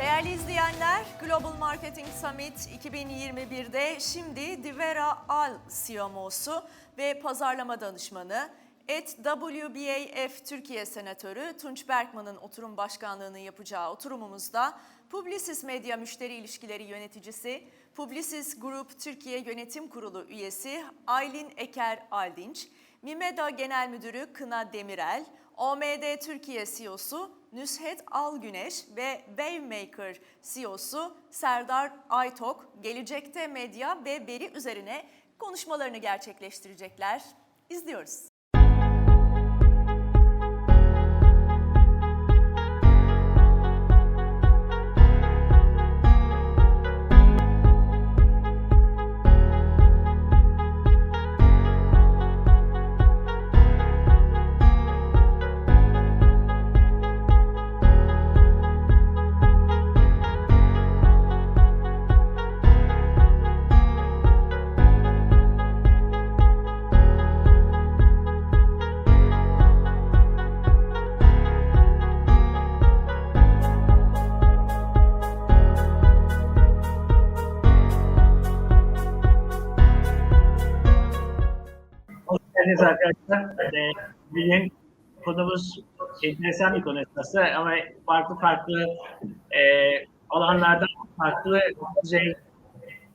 Değerli izleyenler, Global Marketing Summit 2021'de şimdi Divera Al CMO'su ve pazarlama danışmanı, et WBAF Türkiye Senatörü Tunç Berkman'ın oturum başkanlığını yapacağı oturumumuzda Publicis Medya Müşteri İlişkileri Yöneticisi, Publicis Group Türkiye Yönetim Kurulu üyesi Aylin Eker Aldinç, Mimeda Genel Müdürü Kına Demirel, OMD Türkiye CEO'su Nüshet Algüneş ve Wavemaker CEO'su Serdar Aytok gelecekte medya ve veri üzerine konuşmalarını gerçekleştirecekler. İzliyoruz. Geldiniz arkadaşlar. Ee, bugün konumuz enteresan bir konu esasında ama farklı farklı e, alanlardan farklı düzey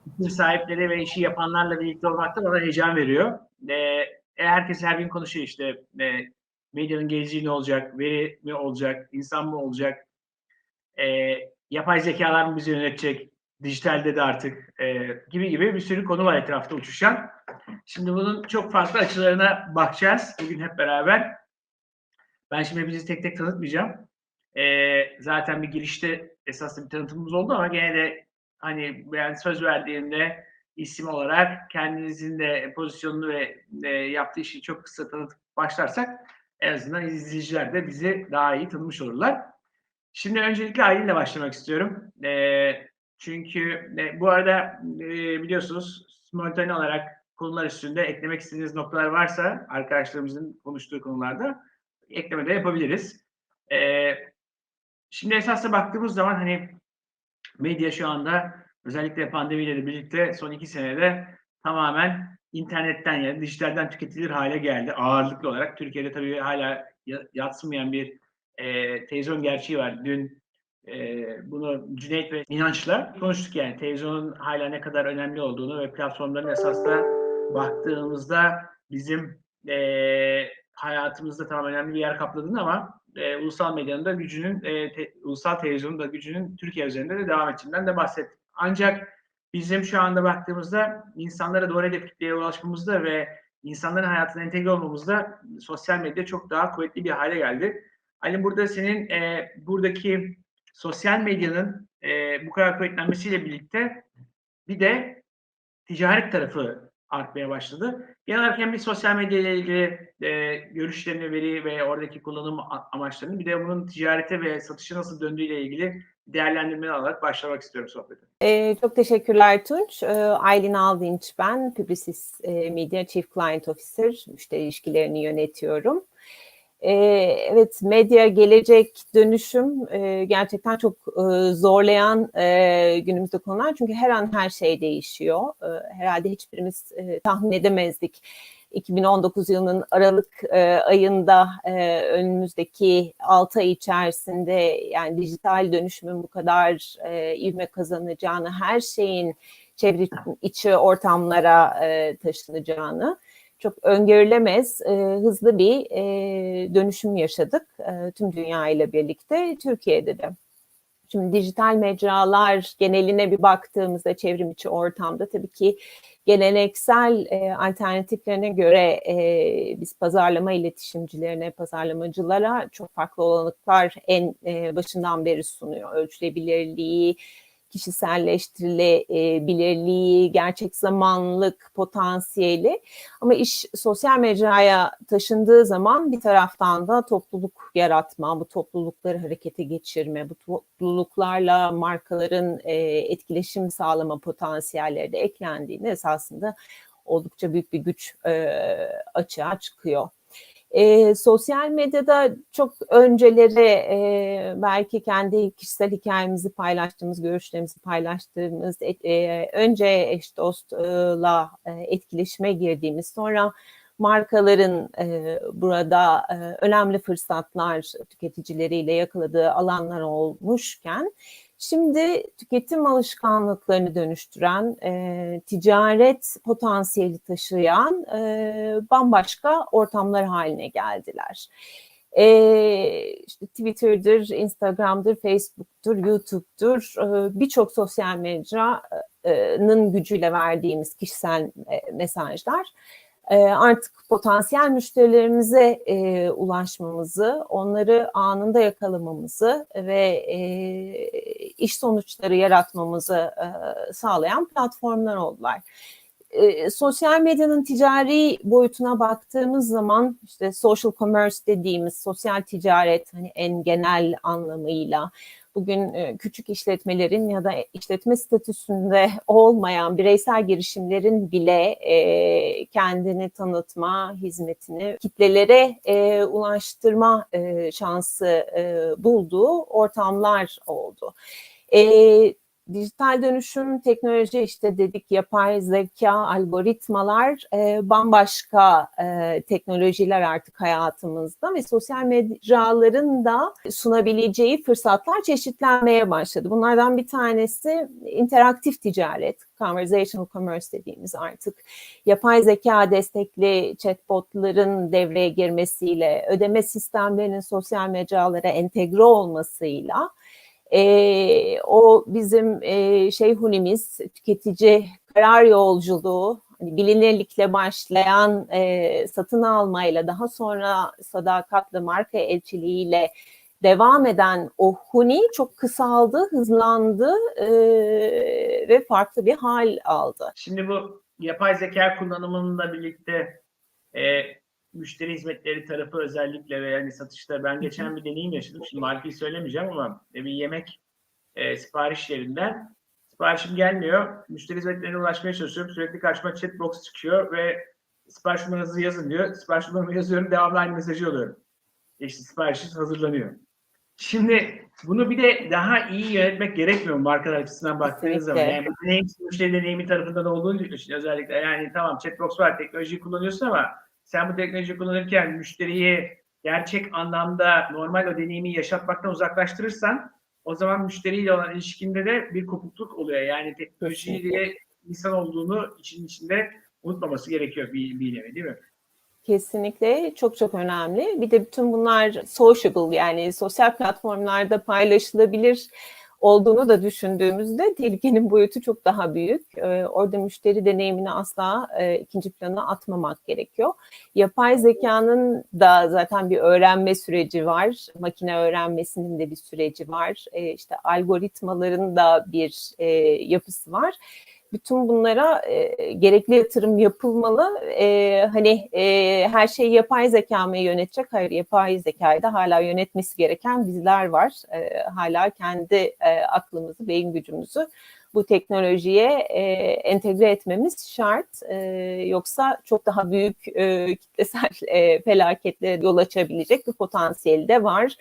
isim sahipleri ve işi yapanlarla birlikte olmak da bana heyecan veriyor. E, e, herkes her gün konuşuyor işte e, medyanın geleceği ne olacak, veri mi olacak, insan mı olacak, e, yapay zekalar mı bizi yönetecek, dijitalde de artık e, gibi gibi bir sürü konu var etrafta uçuşan. Şimdi bunun çok farklı açılarına bakacağız bugün hep beraber. Ben şimdi hepinizi tek tek tanıtmayacağım. Ee, zaten bir girişte esaslı bir tanıtımımız oldu ama gene de hani ben söz verdiğimde isim olarak kendinizin de pozisyonunu ve e, yaptığı işi çok kısa tanıtıp başlarsak en azından izleyiciler de bizi daha iyi tanımış olurlar. Şimdi öncelikle Aylin'le başlamak istiyorum. Ee, çünkü e, bu arada e, biliyorsunuz simultane olarak konular üstünde eklemek istediğiniz noktalar varsa arkadaşlarımızın konuştuğu konularda ekleme de yapabiliriz. Ee, şimdi esasla baktığımız zaman hani medya şu anda özellikle pandemiyle de birlikte son iki senede tamamen internetten yani dijitalden tüketilir hale geldi ağırlıklı olarak. Türkiye'de tabii hala ya- yatsımayan bir e, televizyon gerçeği var. Dün e, bunu Cüneyt ve İnanç'la konuştuk yani televizyonun hala ne kadar önemli olduğunu ve platformların esasla baktığımızda bizim e, hayatımızda tamam önemli bir yer kapladığını ama e, ulusal medyanın da gücünün, e, te, ulusal televizyonun da gücünün Türkiye üzerinde de devam ettiğinden de bahsettik. Ancak bizim şu anda baktığımızda insanlara doğru hedef kitleye ulaşmamızda ve insanların hayatına entegre olmamızda sosyal medya çok daha kuvvetli bir hale geldi. Ali burada senin e, buradaki sosyal medyanın e, bu kadar kuvvetlenmesiyle birlikte bir de ticaret tarafı artmaya başladı. Genel olarak hem bir sosyal medya ile ilgili e, görüşlerini, veri ve oradaki kullanım amaçlarını bir de bunun ticarete ve satışa nasıl döndüğüyle ilgili değerlendirmeler alarak başlamak istiyorum sohbete. Ee, çok teşekkürler Tunç. Ee, Aylin Aldinç ben, Publicis e, Media Chief Client Officer, müşteri ilişkilerini yönetiyorum. Ee, evet, medya gelecek dönüşüm e, gerçekten çok e, zorlayan e, günümüzde konular. Çünkü her an her şey değişiyor. Herhalde hiçbirimiz tahmin edemezdik. 2019 yılının Aralık ayında önümüzdeki 6 ay içerisinde yani dijital dönüşümün bu kadar ivme kazanacağını, her şeyin çevre içi ortamlara taşınacağını çok öngörülemez e, hızlı bir e, dönüşüm yaşadık e, tüm dünya ile birlikte Türkiye'de de. Şimdi dijital mecralar geneline bir baktığımızda çevrim içi ortamda tabii ki geleneksel e, alternatiflerine göre e, biz pazarlama iletişimcilerine, pazarlamacılara çok farklı olanaklar en e, başından beri sunuyor. Ölçülebilirliği, kişiselleştirilebilirliği, gerçek zamanlık potansiyeli. Ama iş sosyal mecraya taşındığı zaman bir taraftan da topluluk yaratma, bu toplulukları harekete geçirme, bu topluluklarla markaların e, etkileşim sağlama potansiyelleri de eklendiğinde esasında oldukça büyük bir güç e, açığa çıkıyor. E, sosyal medyada çok önceleri e, belki kendi kişisel hikayemizi paylaştığımız, görüşlerimizi paylaştığımız, e, önce eş dostla e, etkileşime girdiğimiz, sonra markaların e, burada e, önemli fırsatlar tüketicileriyle yakaladığı alanlar olmuşken şimdi tüketim alışkanlıklarını dönüştüren, e, ticaret potansiyeli taşıyan e, bambaşka ortamlar haline geldiler. E, işte Twitter'dır, Instagram'dır, Facebook'tur, YouTube'dur e, birçok sosyal mecranın gücüyle verdiğimiz kişisel e, mesajlar e, artık potansiyel müşterilerimize e, ulaşmamızı, onları anında yakalamamızı ve e, iş sonuçları yaratmamızı e, sağlayan platformlar oldular. E, sosyal medyanın ticari boyutuna baktığımız zaman işte social commerce dediğimiz sosyal ticaret hani en genel anlamıyla bugün e, küçük işletmelerin ya da işletme statüsünde olmayan bireysel girişimlerin bile e, kendini tanıtma, hizmetini kitlelere e, ulaştırma şansı bulduğu ortamlar oldu. Dijital dönüşüm, teknoloji işte dedik yapay zeka, algoritmalar e, bambaşka e, teknolojiler artık hayatımızda ve sosyal mecraların da sunabileceği fırsatlar çeşitlenmeye başladı. Bunlardan bir tanesi interaktif ticaret, conversational commerce dediğimiz artık yapay zeka destekli chatbotların devreye girmesiyle, ödeme sistemlerinin sosyal mecralara entegre olmasıyla e, o bizim e, şeyhunimiz tüketici karar yolculuğu hani bilinirlikle başlayan e, satın almayla daha sonra sadakatli marka elçiliğiyle devam eden o huni çok kısaldı, hızlandı e, ve farklı bir hal aldı. Şimdi bu yapay zeka kullanımıyla birlikte e, müşteri hizmetleri tarafı özellikle ve yani satışta ben geçen bir deneyim yaşadım. Şimdi markayı söylemeyeceğim ama bir yemek e, sipariş yerinden siparişim gelmiyor. Müşteri hizmetlerine ulaşmaya çalışıyorum. Sürekli karşıma chat box çıkıyor ve sipariş numaranızı yazın diyor. Sipariş numaramı yazıyorum. Devamlı aynı mesajı alıyorum. İşte siparişiniz hazırlanıyor. Şimdi bunu bir de daha iyi yönetmek gerekmiyor mu markalar açısından baktığınız zaman? Yani deneyim, müşteri deneyimi tarafından olduğunu özellikle. Yani tamam chatbox var, teknolojiyi kullanıyorsun ama sen bu teknolojiyi kullanırken müşteriyi gerçek anlamda normal o deneyimi yaşatmaktan uzaklaştırırsan o zaman müşteriyle olan ilişkinde de bir kopukluk oluyor. Yani teknolojiyle insan olduğunu için içinde unutmaması gerekiyor bir, bir nevi değil mi? Kesinlikle çok çok önemli. Bir de bütün bunlar sociable yani sosyal platformlarda paylaşılabilir olduğunu da düşündüğümüzde tehlikenin boyutu çok daha büyük. Ee, orada müşteri deneyimini asla e, ikinci plana atmamak gerekiyor. Yapay zekanın da zaten bir öğrenme süreci var. Makine öğrenmesinin de bir süreci var. E, işte algoritmaların da bir e, yapısı var bütün bunlara e, gerekli yatırım yapılmalı. E, hani e, her şeyi yapay zeka mı yönetecek? Hayır, yapay zekayı da hala yönetmesi gereken bizler var. E, hala kendi e, aklımızı, beyin gücümüzü bu teknolojiye e, entegre etmemiz şart. E, yoksa çok daha büyük e, kitlesel e, felaketlere yol açabilecek bir potansiyeli de var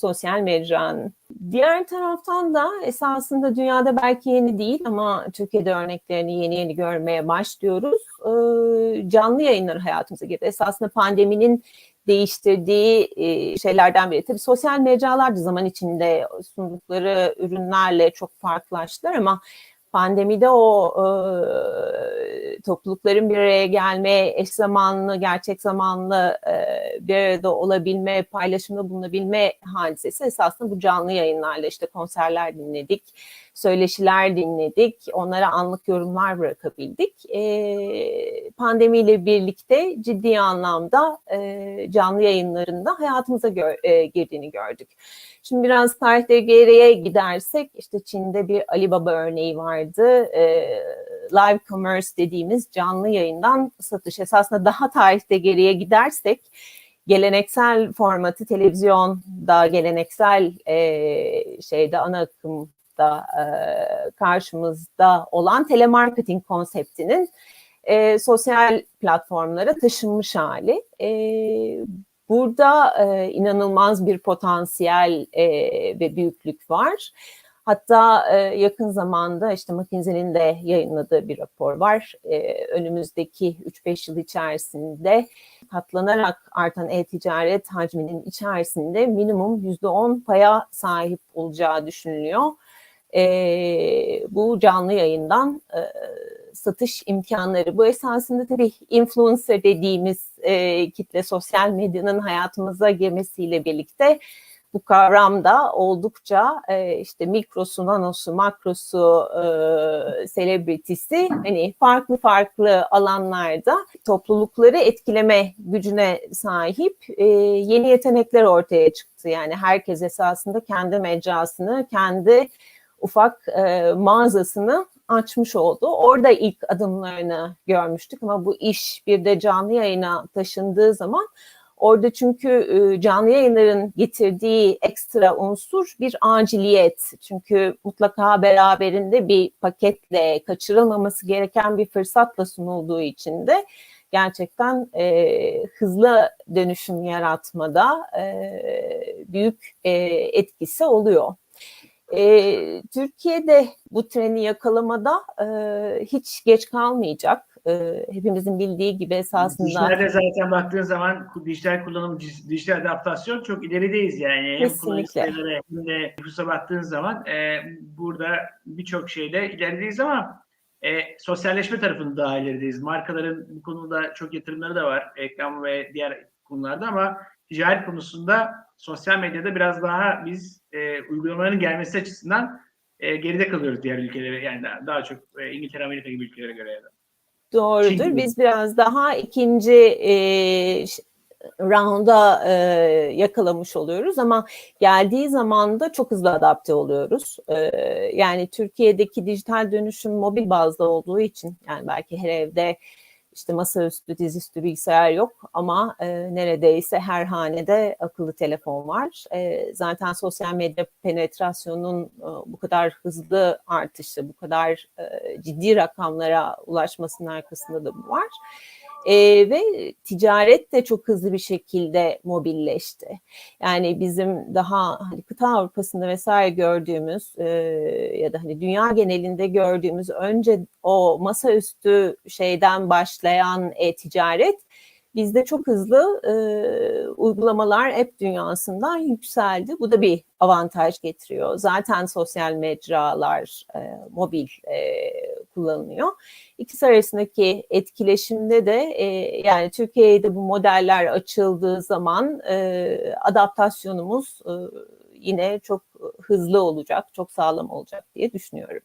sosyal mecranın. Diğer taraftan da esasında dünyada belki yeni değil ama Türkiye'de örneklerini yeni yeni görmeye başlıyoruz. Ee, canlı yayınlar hayatımıza girdi. Esasında pandeminin değiştirdiği e, şeylerden biri. Tabii sosyal mecralar da zaman içinde sundukları ürünlerle çok farklılaştılar ama pandemide o e, toplulukların bir araya gelme, eş zamanlı, gerçek zamanlı e, bir arada olabilme, paylaşımda bulunabilme hadisesi esasında bu canlı yayınlarla işte konserler dinledik, söyleşiler dinledik, onlara anlık yorumlar bırakabildik. E, pandemiyle birlikte ciddi anlamda e, canlı yayınlarında hayatımıza gör, e, girdiğini gördük. Şimdi biraz tarihte geriye gidersek işte Çin'de bir Alibaba örneği vardı. E, live commerce dediğimiz canlı yayından satış. Esasında daha tarihte geriye gidersek geleneksel formatı televizyonda geleneksel e, şeyde ana akımda e, karşımızda olan telemarketing konseptinin e, sosyal platformlara taşınmış hali. E, Burada e, inanılmaz bir potansiyel e, ve büyüklük var. Hatta e, yakın zamanda işte McKinsey'nin de yayınladığı bir rapor var. E, önümüzdeki 3-5 yıl içerisinde katlanarak artan e-ticaret hacminin içerisinde minimum %10 paya sahip olacağı düşünülüyor. E, bu canlı yayından e, satış imkanları. Bu esasında tabii influencer dediğimiz e, kitle sosyal medyanın hayatımıza girmesiyle birlikte bu kavram da oldukça e, işte mikrosu, nanosu, makrosu, e, selebritisi hani farklı farklı alanlarda toplulukları etkileme gücüne sahip e, yeni yetenekler ortaya çıktı. Yani herkes esasında kendi mecrasını, kendi ufak e, mağazasını açmış oldu. Orada ilk adımlarını görmüştük ama bu iş bir de canlı yayına taşındığı zaman orada çünkü e, canlı yayınların getirdiği ekstra unsur bir aciliyet. Çünkü mutlaka beraberinde bir paketle kaçırılmaması gereken bir fırsatla sunulduğu için de gerçekten e, hızlı dönüşüm yaratmada e, büyük e, etkisi oluyor. E, Türkiye'de bu treni yakalamada e, hiç geç kalmayacak. E, hepimizin bildiği gibi esasında. Dijitalde zaten baktığın zaman dijital kullanım, dijital adaptasyon çok ilerideyiz yani. Hem Kesinlikle. hem de nüfusa baktığın zaman e, burada birçok şeyde ilerideyiz ama e, sosyalleşme tarafında daha ilerideyiz. Markaların bu konuda çok yatırımları da var. Reklam ve diğer konularda ama ticaret konusunda sosyal medyada biraz daha biz e, uygulamaların gelmesi açısından e, geride kalıyoruz diğer ülkelere. Yani daha, daha çok e, İngiltere, Amerika gibi ülkelere göre. ya da. Doğrudur. Şimdi- Biz biraz daha ikinci e, rounda e, yakalamış oluyoruz ama geldiği zaman da çok hızlı adapte oluyoruz. E, yani Türkiye'deki dijital dönüşüm mobil bazda olduğu için yani belki her evde işte masaüstü, dizüstü bilgisayar yok ama e, neredeyse her hanede akıllı telefon var. E, zaten sosyal medya penetrasyonunun e, bu kadar hızlı artışı, bu kadar e, ciddi rakamlara ulaşmasının arkasında da bu var. E, ve ticaret de çok hızlı bir şekilde mobilleşti. Yani bizim daha hani kıta Avrupa'sında vesaire gördüğümüz e, ya da hani dünya genelinde gördüğümüz önce o masaüstü şeyden başlayan e-ticaret bizde çok hızlı e, uygulamalar app dünyasından yükseldi. Bu da bir avantaj getiriyor. Zaten sosyal mecralar e, mobil e, kullanılıyor. İkisi arasındaki etkileşimde de e, yani Türkiye'de bu modeller açıldığı zaman e, adaptasyonumuz e, yine çok hızlı olacak, çok sağlam olacak diye düşünüyorum.